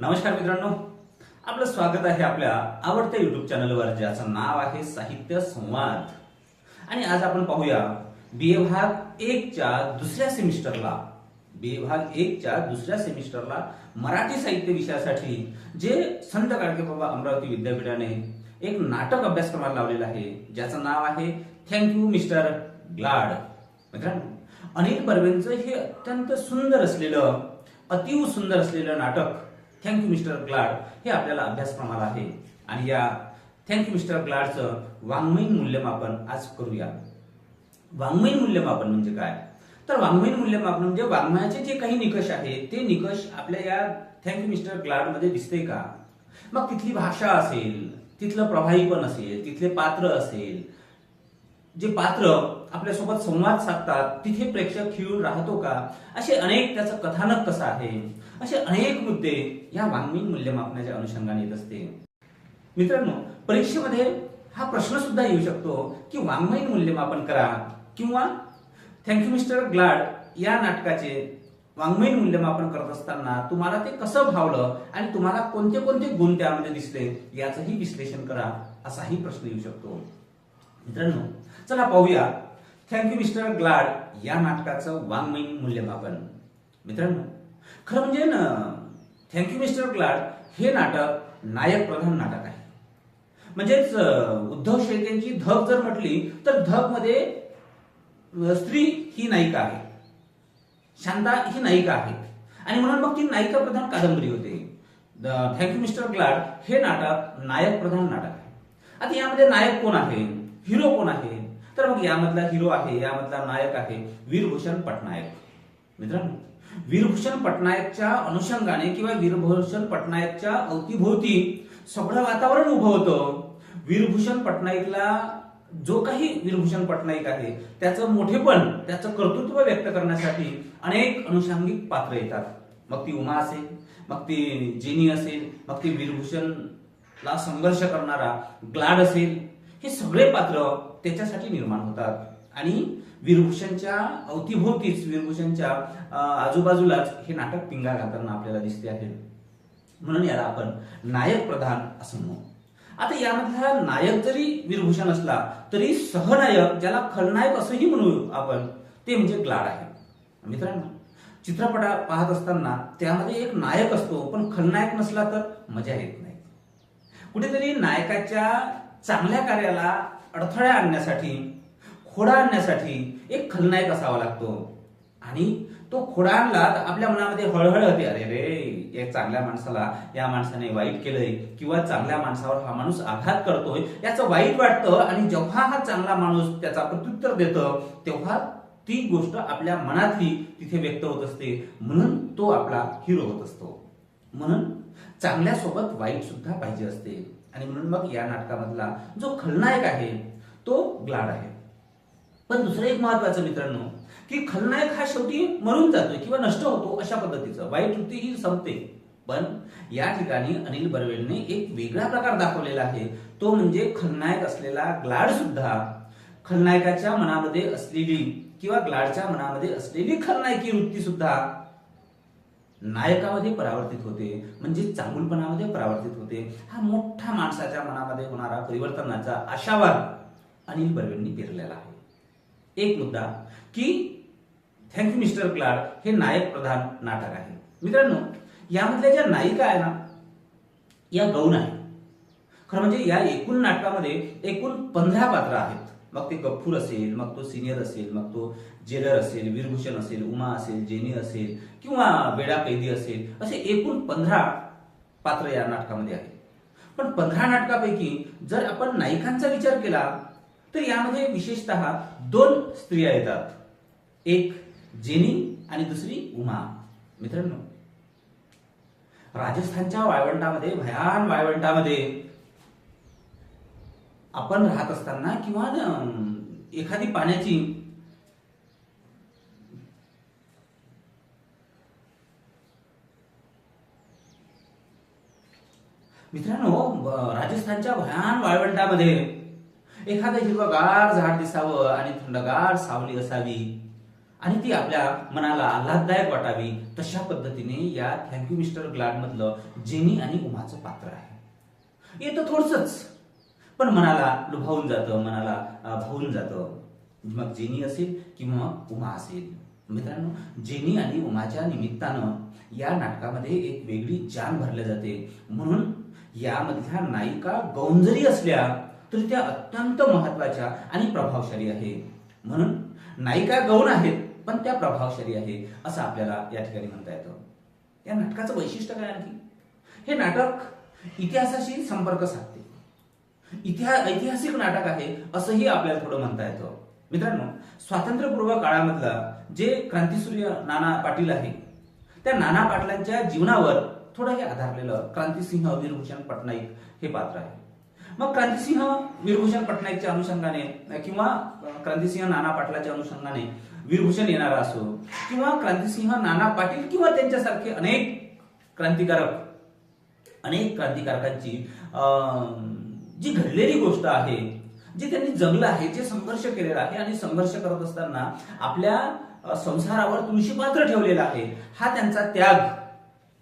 नमस्कार मित्रांनो. आपलं स्वागत आहे आपल्या आवडत्या युट्यूब चॅनलवर ज्याचं नाव आहे साहित्य संवाद. आणि आज आपण पाहूया बी ए भाग एकच्या दुसऱ्या सेमिस्टरला बी ए भाग एकच्या दुसऱ्या सेमिस्टरला मराठी साहित्य विषयासाठी जे संत बाबा अमरावती विद्यापीठाने एक नाटक अभ्यासक्रमाला लावलेलं आहे ज्याचं नाव आहे थँक्यू मिस्टर ग्लाड मित्रांनो अनिल बर्वेंचं हे अत्यंत सुंदर असलेलं अतिव सुंदर असलेलं नाटक थँक्यू मिस्टर ग्लाड हे आपल्याला अभ्यासक्रमाला आहे. आणि या थँक्यू मिस्टर ग्लाडचं वाङ्मयीन मूल्यमापन आज करूया. वाङ्मयीन मूल्यमापन म्हणजे काय? तर वाङ्मयीन मूल्यमापन म्हणजे वाङ्मयाचे जे काही निकष आहेत ते निकष आपल्या या थँक्यू मिस्टर ग्लाडमध्ये दिसते का? मग तिथली भाषा असेल तिथलं प्रभावीपण असेल तिथले पात्र असेल जे पात्र आपल्यासोबत संवाद साधतात तिथे प्रेक्षक खिळून राहतो का? असे अनेक त्याचं कथानक कसं आहे? असे अनेक मुद्दे या वाङ्मयीन मूल्यमापनाच्या अनुषंगाने येत असते. मित्रांनो परीक्षेमध्ये हा प्रश्न सुद्धा येऊ शकतो की वाङ्मयीन मूल्यमापन करा किंवा थँक्यू मिस्टर ग्लाड या नाटकाचे वाङ्मयीन मूल्यमापन करत असताना तुम्हाला ते कसं भावलं आणि तुम्हाला कोणते कोणते गुण त्यामध्ये दिसले याचंही विश्लेषण करा असाही प्रश्न येऊ शकतो. मित्रांनो चला पाहूया थँक्यू मिस्टर ग्लाड या नाटकाचं वाङ्मयीन मूल्यमापन. मित्रांनो खरं म्हणजे ना थँक्यू मिस्टर ग्लाड हे नाटक नायक प्रधान नाटक आहे. म्हणजेच उद्धव शेळकेंची धग जर म्हटली तर धगमध्ये स्त्री ही नायिका आहे. शांता ही नायिका आहे. आणि म्हणून मग ती नायिका प्रधान कादंबरी होते. थँक्यू मिस्टर ग्लाड हे नाटक नायक प्रधान नाटक आहे. आता यामध्ये नायक कोण आहे? हिरो कोण आहे? तर मग यामधला हिरो आहे यामधला नायक आहे वीरभूषण पटनायक. मित्रांनो वीरभूषण पटनायकच्या अनुषंगाने किंवा वीरभूषण पटनायकच्या अवतीभोवती सगळं वातावरण उभं होतं. वीरभूषण पटनायकला जो काही वीरभूषण पटनायक आहे त्याचं मोठेपण त्याचं कर्तृत्व व्यक्त करण्यासाठी अनेक अनुषंगिक पात्र येतात. मग ती उमा असेल मग ती जेनी असेल मग ती वीरभूषणला संघर्ष करणारा ग्लाड असेल हे सगळे पात्र त्याच्यासाठी निर्माण होतात. आणि वीरभूषणच्या अवतीभोवतीच वीरभूषणच्या आजूबाजूलाच हे नाटक पिंगा घालताना आपल्याला दिसते आहे. म्हणून याला आपण नायक प्रधान असं म्हणू. आता यामधला नायक जरी वीरभूषण असला तरी सहनायक ज्याला खलनायक असंही म्हणू आपण ते म्हणजे ग्लाड आहे. मित्रांनो चित्रपटा पाहत असताना त्यामध्ये एक नायक असतो पण खलनायक नसला तर मजा येत नाही. कुठेतरी नायकाच्या चांगल्या कार्याला अडथळा आणण्यासाठी खोडा आणण्यासाठी एक खलनायक असावा लागतो. आणि तो खोडा आणला तर आपल्या मनामध्ये हळहळ होते. अरे रे या चांगल्या माणसाला या माणसाने वाईट केलंय किंवा चांगल्या माणसावर हा माणूस आघात करतोय याचं वाईट वाटतं आणि जेव्हा हा चांगला माणूस त्याचा प्रत्युत्तर देतो तेव्हा ती गोष्ट आपल्या मनातली तिथे व्यक्त होत असते. म्हणून तो आपला हिरो होत असतो. म्हणून चांगल्यासोबत वाईट सुद्धा पाहिजे असते. आणि म्हणून मग या नाटकामधला जो खलनायक आहे तो ग्लाड आहे. पण दुसरं एक महत्वाचं मित्रांनो की खलनायक हा शेवटी मरून जातोय किंवा नष्ट होतो अशा पद्धतीचं. वाईट वृत्ती ही संपते. पण या ठिकाणी अनिल बर्वेलने एक वेगळा प्रकार दाखवलेला आहे. तो म्हणजे खलनायक असलेला ग्लाड सुद्धा खलनायकाच्या मनामध्ये असलेली किंवा ग्लाडच्या मनामध्ये असलेली खलनायकी वृत्ती सुद्धा नायकामध्ये परावर्तित होते म्हणजे चांगुलपणामध्ये परावर्तित होते. हा मोठा माणसाच्या मनामध्ये होणारा परिवर्तनाचा आशावाद अनिल बर्वेंनी पेरलेला आहे. एक मुद्दा की थँक्यू मिस्टर क्लार्क हे नायक प्रधान नाटक आहे. मित्रांनो यामधल्या ज्या नायिका आहे ना या गौण आहेत. खरं म्हणजे या एकूण नाटकामध्ये एकूण पंधरा पात्र आहेत. मग ते गप्फूर असेल मग तो सिनियर असेल मग तो जेलर असेल वीरभूषण असेल उमा असेल जेनी असेल किंवा वेडा कैदी असेल असे एकूण पंधरा पात्र या नाटकामध्ये आहेत. पण पंधरा नाटकापैकी जर आपण नायिकांचा विचार केला तर यामध्ये विशेषतः दोन स्त्रिया येतात. एक जेनी आणि दुसरी उमा. मित्रांनो राजस्थानच्या वाळवंटामध्ये भयान वाळवंटामध्ये आपण राहत असताना किंवा एखादी पाण्याची मित्रांनो राजस्थानच्या भयान वाळवंटामध्ये एखादं हिरवगार झाड दिसावं आणि थंडगार सावली असावी आणि ती आपल्या मनाला आल्हाददायक वाटावी तशा पद्धतीने या थँक्यू मिस्टर ग्लाड मधलं जेनी आणि उमाचं पात्र आहे. येतं थोडसच पण मनाला लुभावून जातं मनाला भावून जातं. मग जेनी असेल किंवा उमा असेल. मित्रांनो जेनी आणि उमाच्या निमित्तानं या नाटकामध्ये एक वेगळी जान भरल्या जाते. म्हणून यामधल्या नायिका गौण जरी असल्या तर त्या अत्यंत महत्त्वाच्या आणि प्रभावशाली आहे. म्हणून नायिका गौण आहेत पण त्या प्रभावशाली आहे असं आपल्याला या ठिकाणी म्हणता येतं. या नाटकाचं वैशिष्ट्य काय आणखी? हे नाटक इतिहासाशी संपर्क साधते. इतिहास ऐतिहासिक नाटक आहे असंही आपल्याला थोडं म्हणता येतं. मित्रांनो स्वातंत्र्यपूर्व काळामधला जे क्रांतीसूर्य नाना पाटील आहे त्या नाना पाटलांच्या जीवनावर थोडं हे आधारलेलं क्रांतिसिंह वीरभूषण पटनाईक हे पात्र आहे. मग क्रांतिसिंह वीरभूषण पटनाईकच्या अनुषंगाने किंवा क्रांतिसिंह नाना पाटलाच्या अनुषंगाने वीरभूषण येणारा असो किंवा क्रांतिसिंह नाना पाटील किंवा त्यांच्यासारखे अनेक क्रांतिकारक अनेक क्रांतिकारकांची जी घडलेली गोष्ट आहे जे त्यांनी जगलं आहे जे संघर्ष केलेला आहे आणि संघर्ष करत असताना आपल्या संसारावर संसारावर तुळशीपात्र ठेवलेला आहे हा त्यांचा त्याग.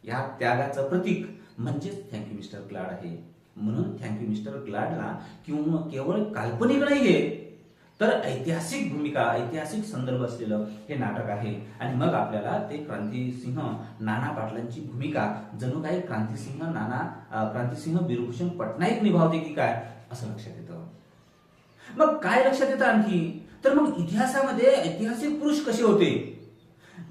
या त्यागाचं प्रतीक म्हणजेच थँक्यू मिस्टर क्लाड आहे. म्हणून थँक्यू मिस्टर ग्लाडला किंवा केवळ काल्पनिक नाहीये तर ऐतिहासिक भूमिका ऐतिहासिक संदर्भ असलेलं हे नाटक आहे. आणि मग आपल्याला ते क्रांतिसिंह नाना पाटलांची भूमिका जणू काही क्रांतिसिंह नाना अं, क्रांतिसिंह वीरभूषण पटनाईक निभावते की काय असं लक्षात येतं. मग काय लक्षात येतं आणखी? तर मग इतिहासामध्ये ऐतिहासिक पुरुष कसे होते?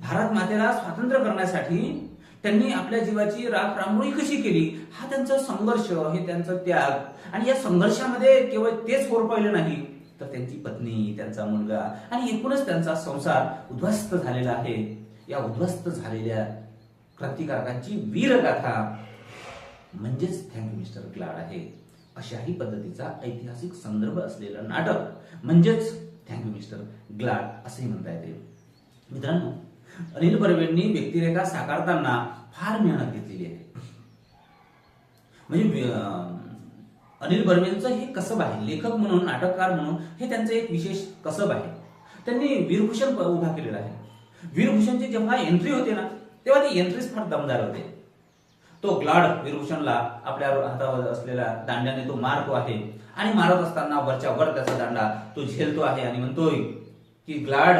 भारत मातेला स्वातंत्र्य करण्यासाठी त्यांनी आपल्या जीवाची राख रांगोळी कशी केली? हा त्यांचा संघर्ष हे त्यांचा त्याग. आणि या संघर्षामध्ये केवळ तेच होर पाहिलं नाही तर त्यांची पत्नी त्यांचा मुलगा आणि एकूणच त्यांचा संसार उद्ध्वस्त झालेला आहे. या उद्ध्वस्त झालेल्या क्रांतिकारकांची वीरगाथा म्हणजेच थँक्यू मिस्टर ग्लाड आहे. अशाही पद्धतीचा ऐतिहासिक संदर्भ असलेलं नाटक म्हणजेच थँक्यू मिस्टर ग्लाड असेही म्हणता येते. मित्रांनो अनिल बर्वेंनी व्यक्तिरेखा साकारताना फार मेहनत घेतलेली आहे. म्हणजे अनिल बर्वेंचं हे कसब आहे? लेखक म्हणून नाटककार म्हणून हे त्यांचं एक विशेष कसब आहे. त्यांनी वीरभूषण उभा केलेला आहे. वीरभूषणची जेव्हा एंट्री होते ना तेव्हा ती एंट्रीच फार दमदार होते. तो ग्लाड वीरभूषणला आपल्या हातावर असलेल्या दांड्याने तो मारतो आहे आणि मारत असताना वरच्या वर त्याचा दांडा तो झेलतो आहे आणि म्हणतोय की ग्लाड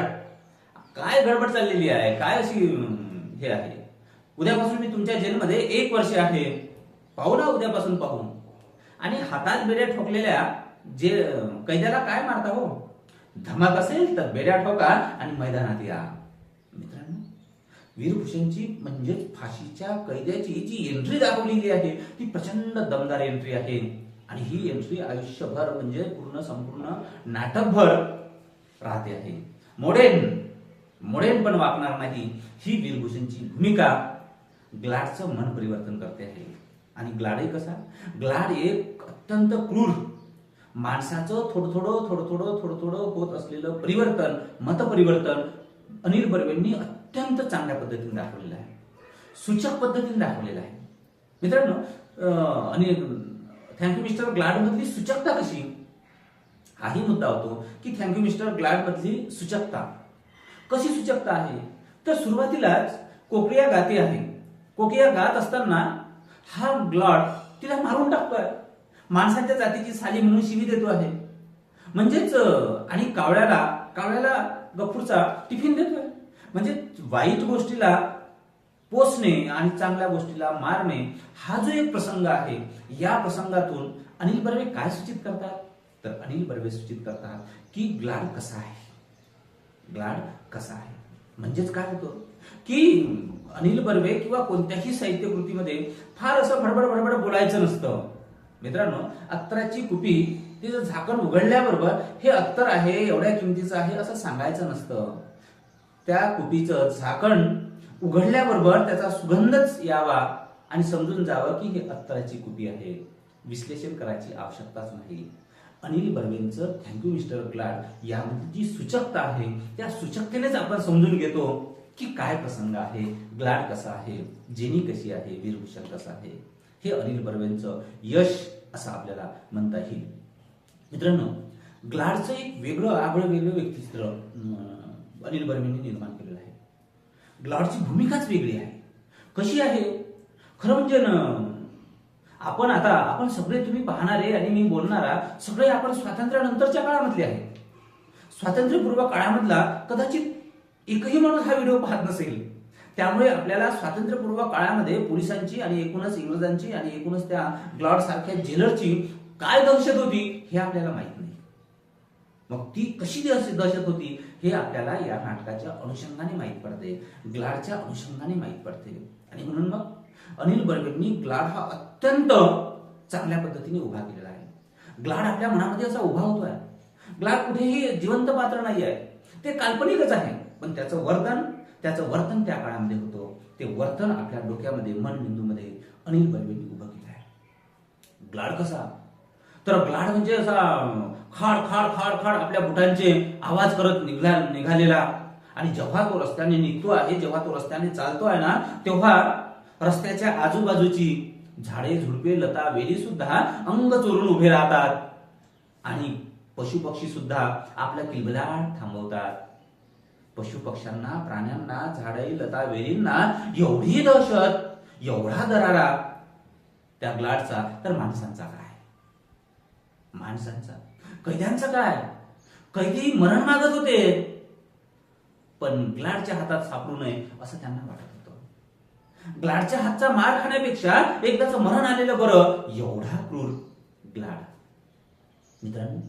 काय गडबड चाललेली आहे? काय अशी हे आहे? उद्यापासून मी तुमच्या जेलमध्ये एक वर्ष आहे. पाहू ना उद्यापासून पाहू आणि हातात बेड्या ठोकलेल्या जे कैद्याला काय मारता हो? धमाक असेल तर बेड्या ठोका आणि मैदानात या. मित्रांनो वीरभूषणची म्हणजेच फाशीच्या कैद्याची जी एंट्री दाखवलेली आहे ती प्रचंड दमदार एंट्री आहे. आणि ही एंट्री आयुष्यभर म्हणजे पूर्ण संपूर्ण नाटकभर राहते आहे. मोडेन मोडेन पण वागणार नाही. ही वीरभूषणची भूमिका ग्लाडचं मन परिवर्तन करते आहे. आणि ग्लाडही कसा? ग्लाड एक अत्यंत क्रूर माणसाचं थोडं थोडं थोडं थोडं थोडं थोडं होत असलेलं परिवर्तन मतपरिवर्तन अनिल बर्वेंनी अत्यंत चांगल्या पद्धतीने दाखवलेलं आहे. सूचक पद्धतीने दाखवलेलं आहे. मित्रांनो अनिल आणि थँक्यू मिस्टर ग्लाड मधली सूचकता कशी? हाही मुद्दा होतो की थँक्यू मिस्टर ग्लाड मधली सूचकता. कशी सूचकता आहे? तर सुरुवातीलाच कोकिया गाते आहे. कोकिया गात असताना हा ग्लॉड तिला मारून टाकतोय. माणसाच्या जातीची साली म्हणून शिवी देतो आहे. म्हणजेच आणि कावळ्याला कावळ्याला गफूरचा टिफिन देतोय. म्हणजे वाईट गोष्टीला पोचणे आणि चांगल्या गोष्टीला मारणे हा जो एक प्रसंग आहे या प्रसंगातून अनिल बर्वे काय सूचित करतात? तर अनिल बर्वे सूचित करतात की ग्लाड कसा आहे? ग्लाड कसा आहे? म्हणजेच काय होतं? की अनिल बर्वे किंवा कोणत्याही साहित्य कृतीमध्ये फार असं भडबड भडबड बोलायचं नसतं. मित्रांनो अत्तराची कुपी तिचं झाकण उघडल्याबरोबर हे अत्तर आहे एवढ्या किमतीचं आहे असं सांगायचं नसतं. त्या कुपीचं झाकण उघडल्याबरोबर त्याचा सुगंधच यावा आणि समजून जावं की हे अत्तराची कुपी आहे. विश्लेषण करायची आवश्यकताच नाही. अनिल बर्वेंचं थँक्यू मिस्टर ग्लाड यामध्ये जी सूचकता आहे त्या सूचकतेनेच आपण समजून घेतो की काय प्रसंग आहे ग्लाड कसा आहे जेनी कशी आहे वीरभूषण कसा आहे. हे अनिल बर्वेंचं यश असं आपल्याला म्हणता येईल. मित्रांनो ग्लाडचं एक वेगळं आगळं वेगळं व्यक्तिचित्र अनिल बर्वेंनी निर्माण केलेलं आहे. ग्लाडची भूमिकाच वेगळी आहे. कशी आहे? खरं म्हणजे ना आपण आता आपण सगळे तुम्ही पाहणारे आणि मी बोलणारा सगळे आपण स्वातंत्र्यानंतरच्या काळामधले आहे. स्वातंत्र्यपूर्व काळामधला कदाचित एकही माणूस हा व्हिडिओ पाहत नसेल. त्यामुळे आपल्याला स्वातंत्र्यपूर्व काळामध्ये पोलिसांची आणि एकूणच इंग्रजांची आणि एकूणच त्या ग्लॉड सारख्या जेलरची काय दहशत होती हे आपल्याला माहीत नाही. मग ती कशी दहशत दहशत होती हे आपल्याला या नाटकाच्या अनुषंगाने माहीत पडते. ग्लाडच्या अनुषंगाने माहीत पडते. आणि म्हणून मग अनिल बर्वेंनी ग्लाड हा अत्यंत चांगल्या पद्धतीने उभा केलेला आहे. ग्लाड आपल्या मनामध्ये असा उभा होतो आहे ग्लाड कुठेही जिवंत पात्र नाही आहे ते काल्पनिकच आहे. पण त्याचं वर्तन त्याचं वर्तन त्या काळामध्ये होतं. ते वर्तन आपल्या डोक्यामध्ये मन बिंदूमध्ये अनिल बलवेंनी उभं केलं आहे. ग्लाड कसा? तर ग्लाड म्हणजे असा खाड खाड खाड खाड आपल्या बुटांचे आवाज करत निघला निघालेला. आणि जेव्हा तो रस्त्याने निघतो आहे जेव्हा तो रस्त्याने चालतो आहे ना तेव्हा रस्त्याच्या आजूबाजूची झाडे झुडपे लता वेली सुद्धा अंग चोरून उभे राहतात. आणि पशु पक्षी सुद्धा आपला किलबिलाट थांबवतात. पशु पक्ष्यांना प्राण्यांना झाडे लता वेलींना एवढी दहशत एवढा दरारा त्या ग्लाडचा तर माणसांचा काय? माणसांचा? कैद्यांचा काय? कैदी मरण मागत होते. पण ग्लाडच्या हातात सापडू नये असं त्यांना वाटत ग्लाडच्या हातचा मार खाण्यापेक्षा एकदाच मरण आलेलं बरं एवढा क्रूर. ग्लाड. मित्रांनो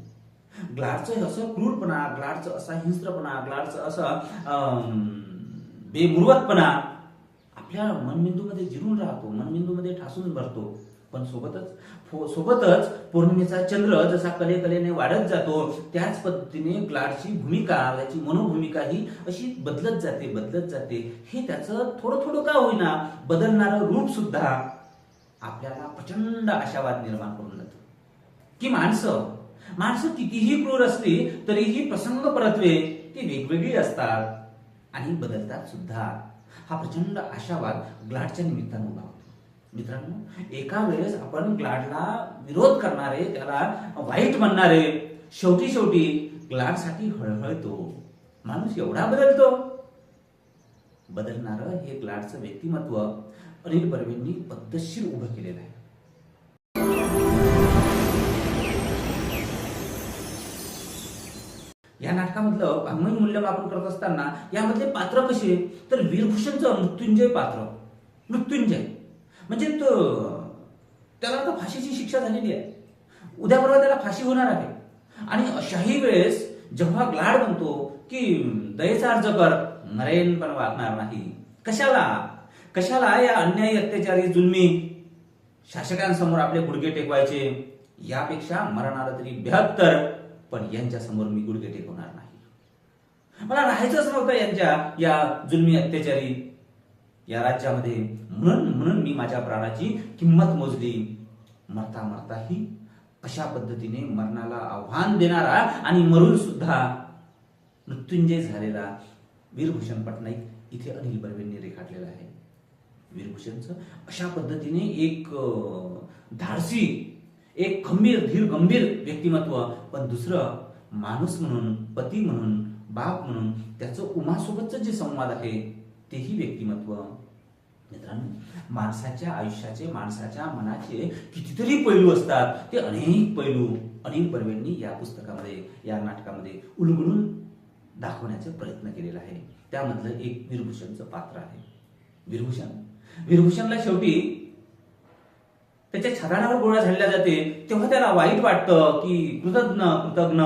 ग्लाडचं असं क्रूरपणा ग्लाडचं असा हिंस्त्रपणा ग्लाडचं असं अं, बेमुरवतपणा आपल्या मनमेंदूमध्ये जिरून राहतो मनमेंदूमध्ये ठासून भरतो. पण सोबतच फो- सोबतच पौर्णिमेचा चंद्र जसा कले कलेने वाढत जातो त्याच पद्धतीने ग्लाडची भूमिका याची मनोभूमिका ही अशी बदलत जाते बदलत जाते. हे त्याचं थोडं थोडं का होईना बदलणारं रूप सुद्धा आपल्याला प्रचंड आशावाद निर्माण करून जातो की माणसं माणसं कितीही क्रूर असली तरीही प्रसंग परत्वे ती वेगवेगळी असतात आणि बदलतात सुद्धा. हा प्रचंड आशावाद ग्लाडच्या निमित्तानं उभा मित्रांनो एका वेळेस आपण ग्लाडला विरोध करणारे त्याला वाईट म्हणणारे शेवटी शेवटी ग्लाडसाठी हळहळतो. माणूस एवढा बदलतो. बदलणारं हे ग्लाडचं व्यक्तिमत्व अनिल बर्वेंनी पद्धतशीर उभं केलेलं आहे. या नाटकामधलं वाङ्मयीन मूल्यमापन करत असताना यामधले पात्र कसे? तर वीरभूषणचं मृत्युंजय पात्र. मृत्युंजय. म्हणजे तो त्याला आता फाशीची शिक्षा झालेली आहे. उद्या परवा त्याला फाशी होणार आहे. आणि अशाही वेळेस जेव्हा ग्लाड म्हणतो की दयेचा अर्ज कर नरेन पण वागणार नाही. कशाला? कशाला या अन्यायी अत्याचारी जुलमी? शासकांसमोर आपले गुडघे टेकवायचे. यापेक्षा मरण आलं तरी बेहत्तर पण यांच्या समोर मी गुडघे टेकवणार नाही. मला राहायचंच नव्हतं यांच्या या जुलमी अत्याचारी. या राज्यामध्ये म्हणून म्हणून मी माझ्या प्राणाची किंमत मोजली. मरता मरताही अशा पद्धतीने मरणाला आव्हान देणारा आणि मरून सुद्धा मृत्युंजय झालेला वीरभूषण पटनाईक इथे अनिल बर्वेंनी रेखाटलेला आहे. वीरभूषणचं अशा पद्धतीने एक धाडसी एक खंबीर धीर गंभीर व्यक्तिमत्व पण दुसरं माणूस म्हणून पती म्हणून बाप म्हणून त्याचं उमासोबतचं जे संवाद आहे तेही व्यक्तिमत्व. मित्रांनो माणसाच्या आयुष्याचे माणसाच्या मनाचे कितीतरी पैलू असतात. ते अनेक पैलू अनिल बर्वेंनी या पुस्तकामध्ये या नाटकामध्ये उलगडून दाखवण्याचा प्रयत्न केलेला आहे त्यामधलं एक विरभूषणचं पात्र आहे. विरभूषण. विरभूषणला शेवटी त्याच्या छादानावर गोळ्या झाडल्या जाते. तेव्हा त्याला वाईट वाटतं की कृतज्ञ कृतज्ञ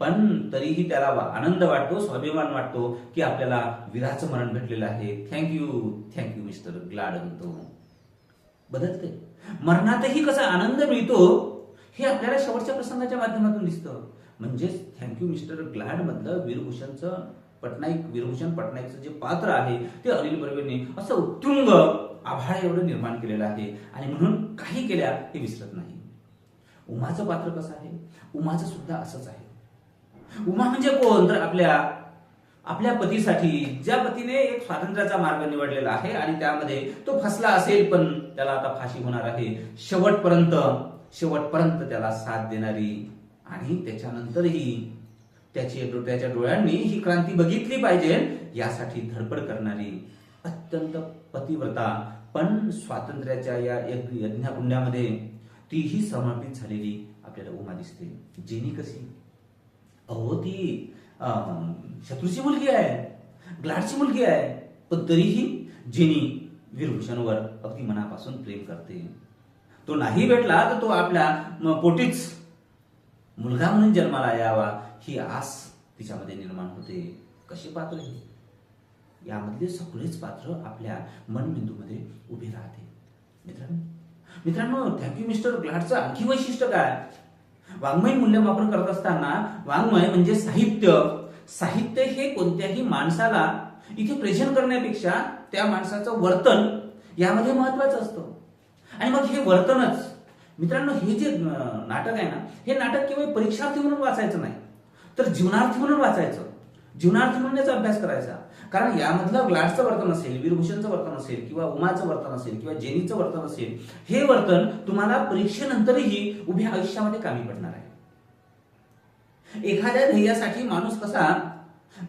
पण तरीही त्याला वा- आनंद वाटतो स्वाभिमान वाटतो की आपल्याला वीराचं मरण भेटलेलं आहे. थँक्यू थँक्यू मिस्टर ग्लाड म्हणतो बदलते मरणातही कसा आनंद मिळतो हे आपल्याला शेवटच्या प्रसंगाच्या माध्यमातून दिसतं. म्हणजेच थँक्यू मिस्टर ग्लॅड मधलं वीरभूषणचं पटनाईक वीरभूषण पटनाईकचं जे पात्र आहे ते अनिल बर्वेने असं उत्तुंग आभाळ एवढं निर्माण केलेलं आहे. आणि म्हणून काही केल्या हे विसरत नाही. उमाचं पात्र कसं आहे? उमाचं सुद्धा असंच आहे. उमा म्हणजे कोण? तर आपल्या आपल्या पतीसाठी ज्या पतीने एक स्वातंत्र्याचा मार्ग निवडलेला आहे आणि त्यामध्ये तो फसला असेल पण त्याला आता फाशी होणार आहे. शेवटपर्यंत शेवटपर्यंत त्याला साथ देणारी आणि त्याच्यानंतरही त्याची त्याच्या डोळ्यांनी ही क्रांती बघितली पाहिजे यासाठी धडपड करणारी अत्यंत पतिव्रता. पण स्वातंत्र्याच्या या यज्ञ- तीही समर्पित झालेली आपल्याला उमा दिसते. जेनी कशी? अहो ती शत्रूची मुलगी आहे. ग्लाडची मुलगी आहे. पण तरीही जिनी वीरभूषणवर अगदी मनापासून प्रेम करते. तो नाही भेटला तर तो आपल्या पोटीच मुलगा म्हणून जन्माला यावा ही आस तिच्यामध्ये निर्माण होते. कशी पात्र हे यामधले सगळेच पात्र आपल्या मनबिंदूमध्ये उभे राहते. मित्रांनो मित्रांनो थँक्यू मिस्टर ग्लाडचं आणखी वैशिष्ट्य काय? वाङ्मय मूल्यमापन करत असताना वाङ्मय म्हणजे साहित्य. साहित्य हे कोणत्याही माणसाला इथे प्रेझेंट करण्यापेक्षा त्या माणसाचं वर्तन यामध्ये महत्वाचं असतं. आणि मग हे वर्तनच मित्रांनो हे जे नाटक आहे ना हे नाटक केवळ परीक्षार्थी म्हणून वाचायचं नाही तर जीवनार्थी म्हणून वाचायचं. जीवनार्थी म्हणण्याचा अभ्यास करायचा. कारण यामधलं ग्लाडचं वर्तन असेल वीरभूषणचं वर्तन असेल किंवा उमाचं वर्तन असेल किंवा जेनीचं वर्तन असेल हे वर्तन तुम्हाला परीक्षेनंतरही उभ्या आयुष्यामध्ये कामी पडणार आहे. एखाद्या ध्येयासाठी माणूस कसा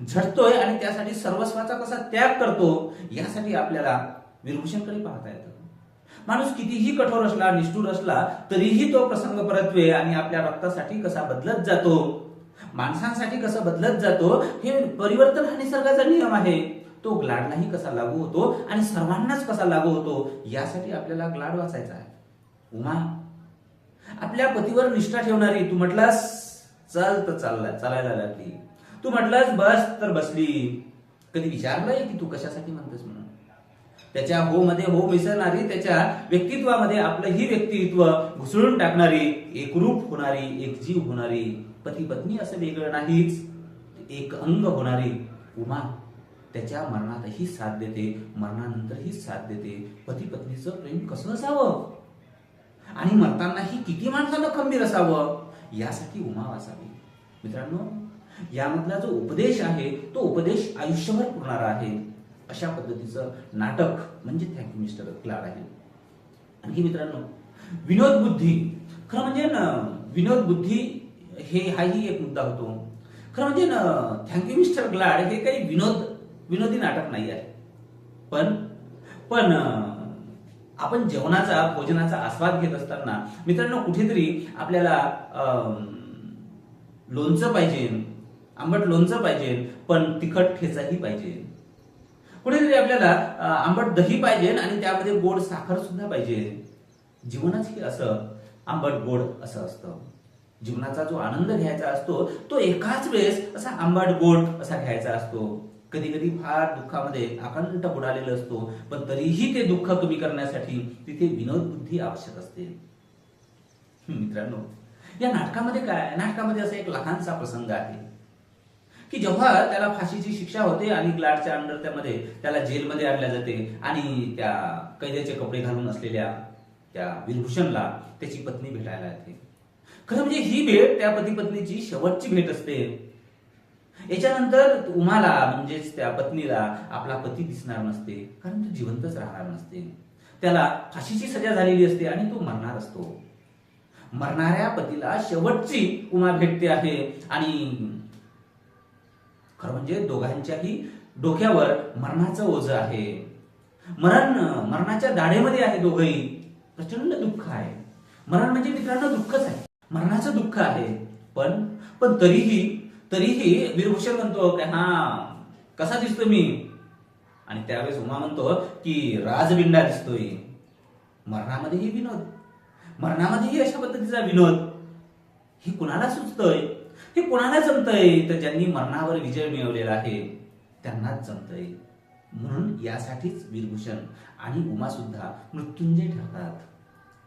झटतोय आणि त्यासाठी सर्वस्वाचा कसा त्याग करतो यासाठी आपल्याला वीरभूषणकडे पाहता येतं. माणूस कितीही कठोर असला निष्ठुर असला तरीही तो प्रसंग परत्वे आणि आपल्या रक्तासाठी कसा बदलत जातो माणसांसाठी कसं बदलत जातो हे परिवर्तन हा निसर्गाचा नियम आहे. तो ग्लाडलाही कसा लागू होतो आणि सर्वांनाच कसा लागू होतो यासाठी आपल्याला ग्लाड वाचायचा आहे. उमा आपल्या पतीवर निष्ठा ठेवणारी तू म्हटलास चल तर चालला चालायला लागली. तू म्हटलास बस तर बसली. कधी विचारलंय की तू कशासाठी म्हणतेस म्हणून? त्याच्या हो मध्ये हो मिसळणारी त्याच्या व्यक्तित्वामध्ये आपलं ही व्यक्तित्व घुसळून टाकणारी एकरूप होणारी एकजीव होणारी. पती पत्नी असं वेगळं नाहीच. एक अंग होणारी उमा त्याच्या मरणातही साथ देते. मरणानंतरही साथ देते. पती पत्नीचं प्रेम कसं असावं? आणि मरतानाही किती माणसानं खंबीर असावं? यासाठी उमा वाचावी. मित्रांनो यामधला जो उपदेश आहे तो उपदेश आयुष्यभर पुरणारा आहे. अशा पद्धतीचं नाटक म्हणजे थँक्यू मिस्टर क्लाड आहे. आणखी मित्रांनो विनोद बुद्धी. खरं म्हणजे ना विनोद बुद्धी हे हाही एक मुद्दा होतो. खरं म्हणजे ना थँक्यू मिस्टर ग्लाड हे काही विनोद विनोदी नाटक नाही आहे. पण पण आपण जेवणाचा भोजनाचा आस्वाद घेत असताना मित्रांनो कुठेतरी आपल्याला अं, लोणचं पाहिजे आंबट लोणचं पाहिजे पण तिखट ठेचाही पाहिजे. कुठेतरी आपल्याला आंबट दही पाहिजे आणि त्यामध्ये गोड साखर सुद्धा पाहिजे. जीवनच हे असं आंबट गोड असं असतं. जीवनाचा जो आनंद घ्यायचा असतो तो एकाच वेळेस असा आंबाट गोड असा घ्यायचा असतो. कधी कधी फार दुःखामध्ये अखंड बुडालेला असतो पण तरीही ते दुःख कमी करण्यासाठी तिथे विनोद बुद्धी आवश्यक असते. मित्रांनो या नाटकामध्ये काय नाटकामध्ये असा एक लहानसा प्रसंग आहे. की जेव्हा त्याला फाशीची शिक्षा होते आणि ग्लाडच्या अंडर त्यामध्ये त्याला जेलमध्ये आणल्या जाते आणि त्या कैद्याचे कपडे घालून असलेल्या त्या विभूषणला त्याची पत्नी भेटायला येते. खरं म्हणजे ही भेट त्या पती पत्नीची शेवटची भेट असते. याच्यानंतर उमाला म्हणजेच त्या पत्नीला आपला पती दिसणार नसते. कारण तो जिवंतच राहणार नसते. त्याला फाशीची सजा झालेली असते आणि तो मरणार असतो. मरणाऱ्या पतीला शेवटची उमा भेटते आहे. आणि खरं म्हणजे दोघांच्याही डोक्यावर मरणाचं ओझ आहे. मरण मरणाच्या दाढेमध्ये आहे दोघही. प्रचंड दुःख आहे. मरण म्हणजे मित्रांनो दुःखच आहे. मरणाचं दुःख आहे. पण पण तरीही तरीही वीरभूषण म्हणतो की हा कसा दिसतो मी? आणि त्यावेळेस उमा म्हणतो की राजबिंडा दिसतोय. मरणामध्येही विनोद. मरणामध्येही अशा पद्धतीचा विनोद. हे कुणाला सुचतंय? हे कुणाला जमतंय? तर ज्यांनी मरणावर विजय मिळवलेला आहे त्यांनाच जमतंय. म्हणून यासाठीच वीरभूषण आणि उमा सुद्धा मृत्युंजय ठरतात.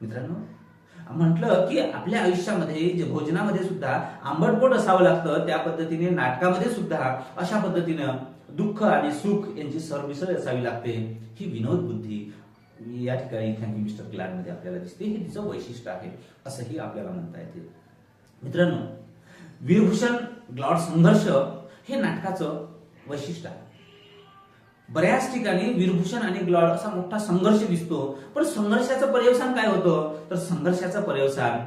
मित्रांनो म्हटलं की आपल्या आयुष्यामध्ये जे भोजनामध्ये सुद्धा आंबटपोट असावं लागतं त्या पद्धतीने नाटकामध्ये सुद्धा अशा पद्धतीनं दुःख आणि सुख यांची सरमिसळ असावी लागते. ही विनोद बुद्धी या ठिकाणी थँक्यू मिस्टर ग्लॅडमध्ये आपल्याला दिसते. हे तिचं वैशिष्ट्य आहे असंही आपल्याला म्हणता येते. मित्रांनो वीरभूषण ग्लॉड संघर्ष हे नाटकाचं वैशिष्ट्य आहे. बऱ्याच ठिकाणी वीरभूषण आणि ग्लॉड असा मोठा संघर्ष दिसतो. पण संघर्षाचं पर्यवसान काय होतं? तर संघर्षाचं पर्यवसान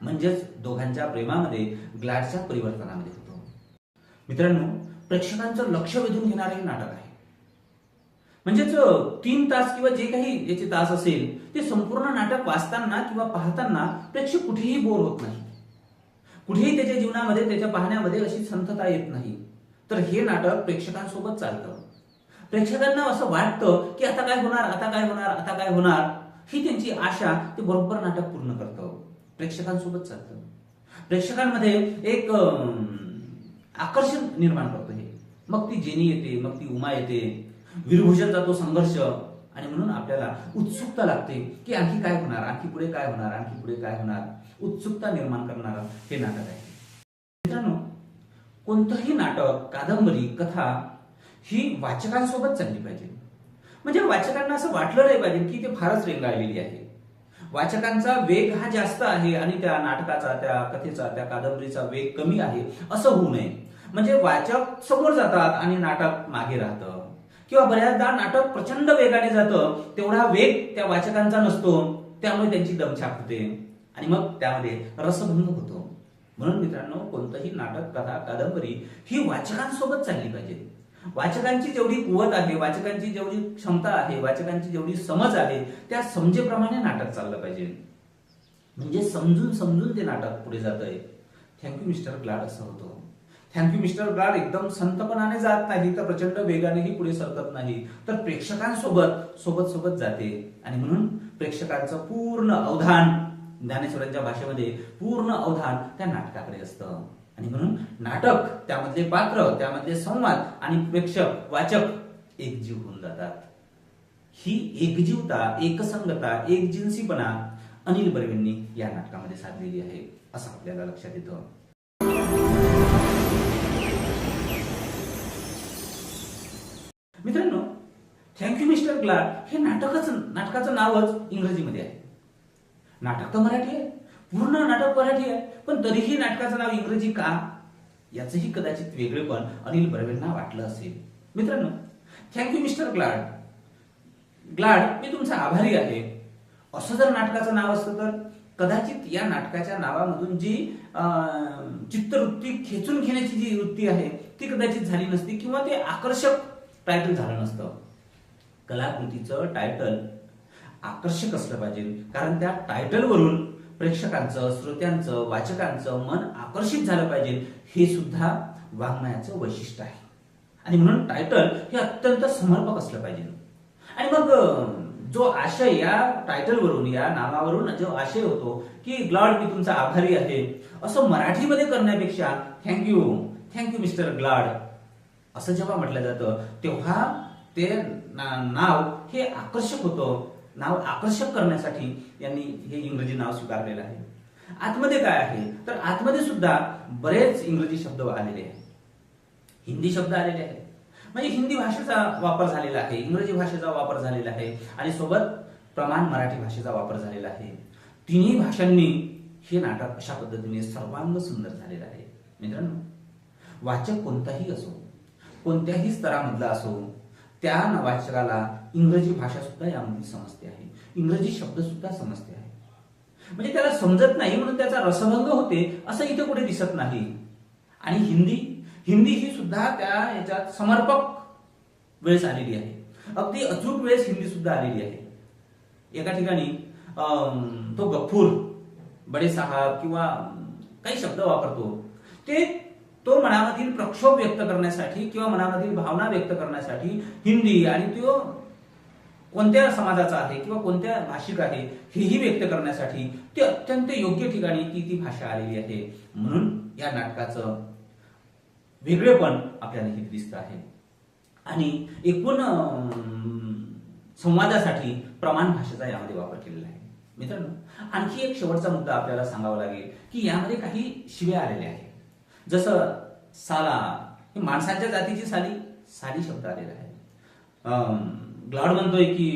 म्हणजेच दोघांच्या प्रेमामध्ये ग्लॅडच्या परिवर्तनामध्ये होतो. मित्रांनो प्रेक्षकांचं लक्ष वेधून घेणारं हे नाटक आहे. म्हणजेच तीन तास किंवा जे काही याचे तास असेल ते संपूर्ण नाटक वाचताना किंवा पाहताना प्रेक्षक कुठेही बोर होत नाही कुठेही त्याच्या जीवनामध्ये त्याच्या पाहण्यामध्ये अशी संतता येत नाही. तर हे नाटक प्रेक्षकांसोबत चालतं. प्रेक्षकांना असं वाटतं की आता काय होणार आता काय होणार आता काय होणार? ही त्यांची आशा ते बरोबर नाटक पूर्ण करतं. प्रेक्षकांसोबत चालतं. प्रेक्षकांमध्ये एक आकर्षण निर्माण करतं हे. मग ती जेनी येते मग ती उमा येते. विरभूषण जातो संघर्ष. आणि म्हणून आपल्याला उत्सुकता लागते की आणखी काय होणार आणखी पुढे काय होणार आणखी पुढे काय होणार? उत्सुकता निर्माण करणारं हे नाटक आहे. मित्रांनो कोणतंही नाटक कादंबरी कथा ही वाचकांसोबत चालली पाहिजे. म्हणजे वाचकांना असं वाटलं नाही पाहिजे की ते फारच रेंगाळलेली आहे. वाचकांचा वेग हा जास्त आहे आणि त्या नाटकाचा त्या कथेचा त्या कादंबरीचा वेग कमी आहे असं होऊ नये. म्हणजे वाचक समोर जातात आणि नाटक मागे राहतं. किंवा बऱ्याचदा नाटक प्रचंड वेगाने जातं तेवढा वेग त्या वाचकांचा नसतो त्यामुळे त्यांची दमछाक होते आणि मग त्यामध्ये रसभंग होतो. म्हणून मित्रांनो कोणतंही नाटक कथा कादंबरी ही वाचकांसोबत चालली पाहिजे. वाचकांची जेवढी कुवत आहे वाचकांची जेवढी क्षमता आहे वाचकांची जेवढी समज आहे त्या समजेप्रमाणे नाटक चाललं पाहिजे. म्हणजे समजून समजून ते नाटक पुढे जात आहे थँक्यू मिस्टर ग्लाड असं होतं. थँक्यू मिस्टर ग्लाड एकदम संतपणाने जात नाही तर प्रचंड वेगानेही पुढे सरकत नाही. तर प्रेक्षकांसोबत सोबत सोबत जाते. आणि म्हणून प्रेक्षकांचं पूर्ण अवधान ज्ञानेश्वरांच्या भाषेमध्ये पूर्ण अवधान त्या नाटकाकडे असतं. आणि म्हणून नाटक त्यामधले पात्र त्यामधले संवाद आणि प्रेक्षक वाचक एकजीव होऊन जातात. ही एकजीवता एकसंगता एकजिन्सीपणा अनिल बर्वेंनी या नाटकामध्ये साधलेली आहे असं आपल्याला लक्षात येतं. मित्रांनो थँक्यू मिस्टर ग्लाड हे नाटकच नाटकाचं नावच इंग्रजीमध्ये आहे. नाटक तर मराठी आहे. पूर्ण नाटक मराठी आहे. पण तरीही नाटकाचं नाव इंग्रजी का? याचंही कदाचित वेगळेपण अनिल बर्वेंना वाटलं असेल. मित्रांनो thank you mister Glad. Glad मी तुमचा आभारी आहे. असं जर नाटकाचं नाव असतं तर कदाचित या नाटकाच्या नावामधून जी अं, चित्तवृत्ती खेचून घेण्याची जी वृत्ती आहे ती कदाचित झाली नसती किंवा ते आकर्षक टायटल झालं नसतं. कलाकृतीचं टायटल आकर्षक असलं पाहिजे. कारण त्या टायटलवरून प्रेक्षकांचं श्रोत्यांचं वाचकांचं मन आकर्षित झालं पाहिजे हे सुद्धा वाङ्मयाचं वैशिष्ट्य आहे. आणि म्हणून टायटल हे अत्यंत समर्पक असलं पाहिजे. आणि मग जो आशय या टायटलवरून या नावावरून जो आशय होतो की ग्लॉड मी तुमचा आभारी आहे असं मराठीमध्ये करण्यापेक्षा थँक्यू थँक्यू मिस्टर ग्लाड. असं जेव्हा म्हटलं जातं तेव्हा ते नाव हे आकर्षक होतं. नाव आकर्षक करण्यासाठी यांनी हे इंग्रजी नाव स्वीकारलेलं आहे. आतमध्ये काय आहे? तर आतमध्ये सुद्धा बरेच इंग्रजी शब्द आलेले आहेत. हिंदी शब्द आलेले आहेत. म्हणजे हिंदी भाषेचा वापर झालेला आहे इंग्रजी भाषेचा वापर झालेला आहे आणि सोबत प्रमाण मराठी भाषेचा वापर झालेला आहे. तिन्ही भाषांनी हे नाटक अशा पद्धतीने सर्वांग सुंदर झालेलं आहे. मित्रांनो वाचक कोणताही असो कोणत्याही स्तरामधला असो त्या वाचकाला इंग्रजी भाषा सुद्धा यामध्ये समजते आहे. इंग्रजी शब्द सुद्धा समजते आहे. म्हणजे त्याला समजत नाही म्हणून त्याचा रसभंग होते असं इथे कुठे दिसत नाही. आणि हिंदी हिंदी ही सुद्धा त्या याच्यात समर्पक वेळेस आलेली आहे. अगदी अचूक वेळेस हिंदी सुद्धा आलेली आहे. एका ठिकाणी तो गफूर बडे साहब किंवा काही शब्द वापरतो. ते तो मनामधील प्रक्षोभ व्यक्त करण्यासाठी किंवा मनामधील भावना व्यक्त करण्यासाठी हिंदी आणि तो कोणत्या समाजाचा आहे किंवा कोणत्या भाषिक आहे हेही व्यक्त करण्यासाठी ते अत्यंत योग्य ठिकाणी ती ती भाषा आलेली आहे. म्हणून या नाटकाचं वेगळेपण आपल्याला हे दिसतं आहे. आणि एकूण संवादासाठी प्रमाण भाषेचा यामध्ये वापर केलेला आहे. मित्रांनो आणखी एक शेवटचा मुद्दा आपल्याला सांगावा लागेल की यामध्ये काही शिव्या आलेल्या आहेत. जसं साला हे माणसांच्या जातीची साली साली शब्द आलेला आहे. ग्लाड म्हणतोय की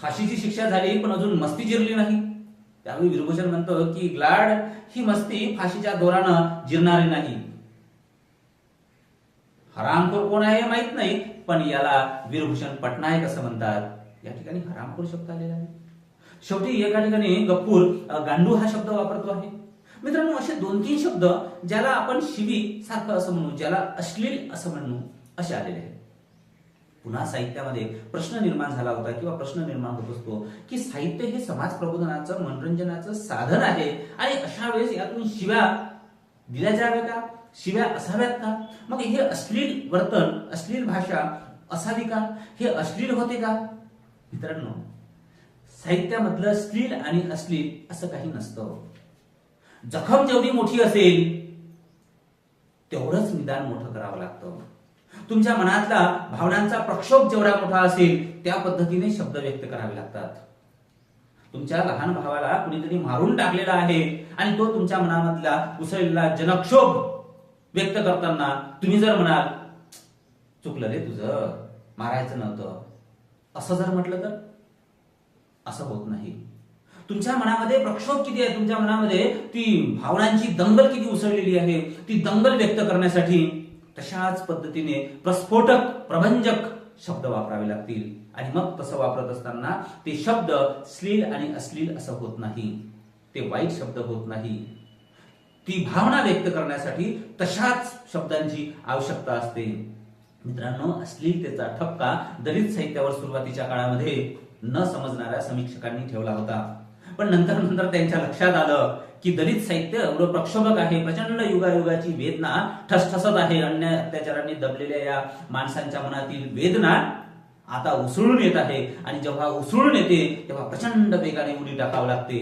फाशीची शिक्षा झाली पण अजून मस्ती जिरली नाही. त्यावेळी विरभूषण म्हणतो की ग्लाड ही मस्ती फाशीच्या दोरानं जिरणारी नाही. हरामखोर कोण आहे हे माहीत नाही पण याला वीरभूषण पटनायक असं म्हणतात. या ठिकाणी हरामखोर शब्द आलेला आहे. शेवटी एका ठिकाणी गप्पूर गांडू हा शब्द वापरतो आहे. मित्रांनो असे दोन तीन शब्द ज्याला आपण शिवी सारखं असं म्हणू ज्याला अश्लील असं म्हणू असे आलेले आहेत. पुन्हा साहित्यामध्ये प्रश्न निर्माण झाला होता किंवा प्रश्न निर्माण होत असतो की साहित्य हे समाज प्रबोधनाचं मनोरंजनाचं साधन आहे आणि अशा वेळेस यातून शिव्या दिल्या जाव्या का? शिव्या असाव्यात का? मग हे अश्लील वर्तन अश्लील भाषा असावी का? हे अश्लील होते का? मित्रांनो साहित्यामधलं अश्लील आणि अश्लील असं काही नसतं. जखम जेवढी मोठी असेल तेवढंच निदान मोठं करावं लागतं. तुमच्या मनातला भावनांचा प्रक्षोभ जेवढा मोठा असेल त्या पद्धतीने शब्द व्यक्त करावे लागतात. तुमच्या लहान भावाला कुणीतरी मारून टाकलेला आहे आणि तो तुमच्या मनामधला उसळलेला जनक्षोभ व्यक्त करताना तुम्ही जर म्हणाल चुकलं रे तुझं मारायचं नव्हतं. असं जर म्हटलं तर? असं होत नाही. तुमच्या मनामध्ये प्रक्षोभ किती आहे? तुमच्या मनामध्ये ती भावनांची दंगल किती उसळलेली आहे? ती दंगल व्यक्त करण्यासाठी तशाच पद्धतीने प्रस्फोटक प्रभंजक शब्द वापरावे लागतील. आणि मग तसं वापरत असताना ते शब्द श्लील आणि अश्लील असं होत नाही. ते वाईट शब्द होत नाही. ती भावना व्यक्त करण्यासाठी तशाच शब्दांची आवश्यकता असते. मित्रांनो अश्लीलतेचा ठपका दलित साहित्यावर सुरुवातीच्या काळामध्ये न समजणाऱ्या समीक्षकांनी ठेवला होता. पण नंतर नंतर त्यांच्या लक्षात आलं की दलित साहित्य एवढं प्रक्षोभक आहे प्रचंड युगायुगाची वेदना ठसठसत आहे अन्य अत्याचारांनी दबलेल्या या माणसांच्या मनातील वेदना आता उसळून येत आहे. आणि जेव्हा उसळून येते तेव्हा प्रचंड वेगाने उडी टाकावं लागते.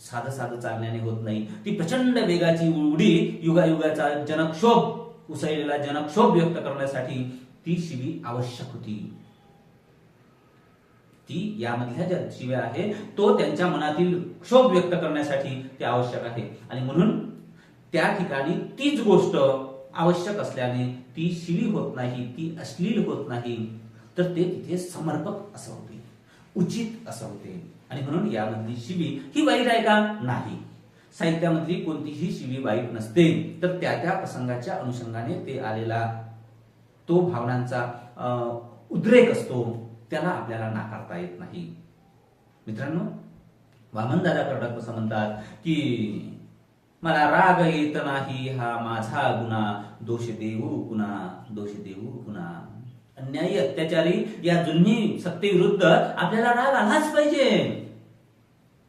साधं साधं चालण्याने होत नाही. ती प्रचंड वेगाची उडी युगायुगाचा जनक्षोभ उसळलेला जनक्षोभ व्यक्त करण्यासाठी ती शिवी आवश्यक होती. ती यामधल्या ज्या शिव्या आहे तो त्यांच्या मनातील क्षोभ व्यक्त करण्यासाठी ते आवश्यक आहे. आणि म्हणून त्या ठिकाणी तीच गोष्ट आवश्यक असल्याने ती शिवी होत नाही ती अश्लील होत नाही तर ते तिथे समर्पक असं होते उचित असं होते आणि म्हणून यामधली शिवी ही वाईट आहे का? नाही. साहित्यामधली कोणतीही शिवी वाईट नसते तर त्या त्या प्रसंगाच्या अनुषंगाने ते आलेला तो भावनांचा उद्रेक असतो. त्याला आपल्याला नाकारता येत नाही. मित्रांनो वामनदादा कर्डक असं म्हणतात की मला राग येत नाही हा माझा गुन्हा. दोष देऊ कुणा दोष देऊ कुणा. अन्यायी अत्याचारी या जुन्ही सत्तेविरुद्ध आपल्याला राग आलाच पाहिजे.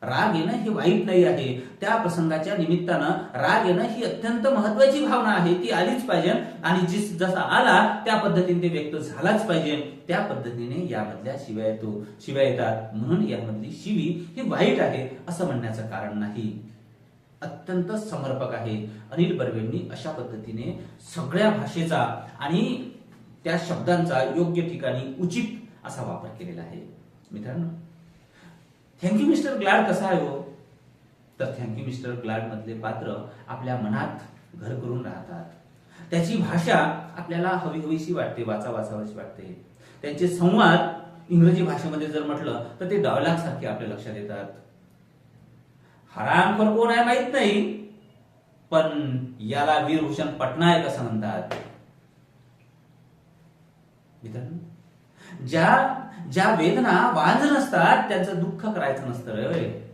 राग येणं हे वाईट नाही आहे. त्या प्रसंगाच्या निमित्तानं राग येणं ही अत्यंत महत्वाची भावना आहे. ती आलीच पाहिजे आणि जिस जसा आला त्या पद्धतीने ते व्यक्त झालाच पाहिजे. त्या पद्धतीने यामधल्या शिव्या येतो शिव्या येतात. म्हणून यामधली शिवी ही वाईट आहे असं म्हणण्याचं कारण नाही. अत्यंत समर्पक आहे. अनिल बर्वेंनी अशा पद्धतीने सगळ्या भाषेचा आणि त्या शब्दांचा योग्य ठिकाणी उचित असा वापर केलेला आहे. मित्रांनो थँक्यू मिस्टर ग्लाड कसा आहे हो? तर थँक्यू मिस्टर ग्लाड मधले पात्र आपल्या मनात घर करून राहतात. त्याची भाषा आपल्याला हवी हवीशी वाटते वाचा वाचावीशी वाटते. त्यांचे संवाद इंग्रजी भाषेमध्ये जर म्हटलं तर ते डायलॉग सारखे आपल्या लक्षात येतात. हरामखोर कोण आहे माहीत नाही पण याला वीरभूषण पटनायक असं म्हणतात. मित्रांनो ज्या ज्या वेदना वांझ नसतात त्यांचं दुःख करायचं नसतं रे.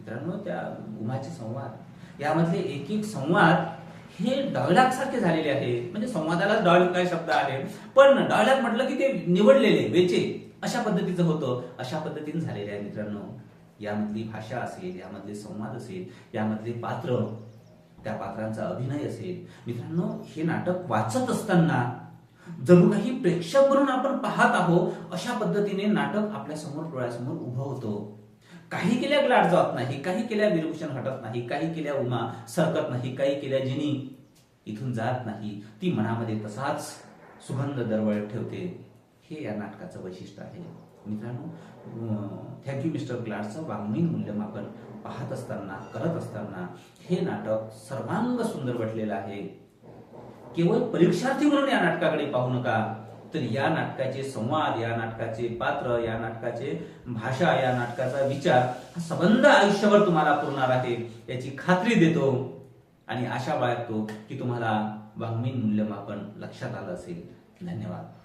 मित्रांनो त्या उमाचे संवाद. यामधले एक एक संवाद हे डायलॉग सारखे झालेले आहे म्हणजे संवादाला डायलॉग काय शब्द आहे? पण डायलॉग म्हटलं की ते निवडलेले वेचे. अशा पद्धतीचं होतं. अशा पद्धतीने झालेले आहे मित्रांनो. यामधली भाषा असेल यामधले संवाद असेल यामधले पात्र त्या पात्रांचा अभिनय असेल. मित्रांनो हे नाटक वाचत असताना जणू काही प्रेक्षक म्हणून आपण पाहत आहोत अशा पद्धतीने नाटक आपल्यासमोर डोळ्यासमोर उभं होतं. काही केल्या ग्लाड जात नाही काही केल्या विरभूषण हटत नाही काही केल्या उमा सरकत नाही काही केल्या जिनी. इथून जात नाही. ती मनामध्ये तसाच सुगंध दरवळत ठेवते. हे या नाटकाचं वैशिष्ट्य आहे. मित्रांनो थँक्यू मिस्टर ग्लाडचं वाङ्मयीन मूल्यमापन पाहत असताना करत असताना हे नाटक सर्वांग सुंदर वाटलेलं आहे. केवळ परीक्षार्थी म्हणून या नाटकाकडे पाहू नका. तर या नाटकाचे संवाद या नाटकाचे पात्र या नाटकाचे भाषा या नाटकाचा विचार हा संबंध आयुष्यभर तुम्हाला पुरणार आहे याची खात्री देतो. आणि आशा बाळगतो की तुम्हाला वाङ्मयीन मूल्यमापन लक्षात आलं असेल. धन्यवाद.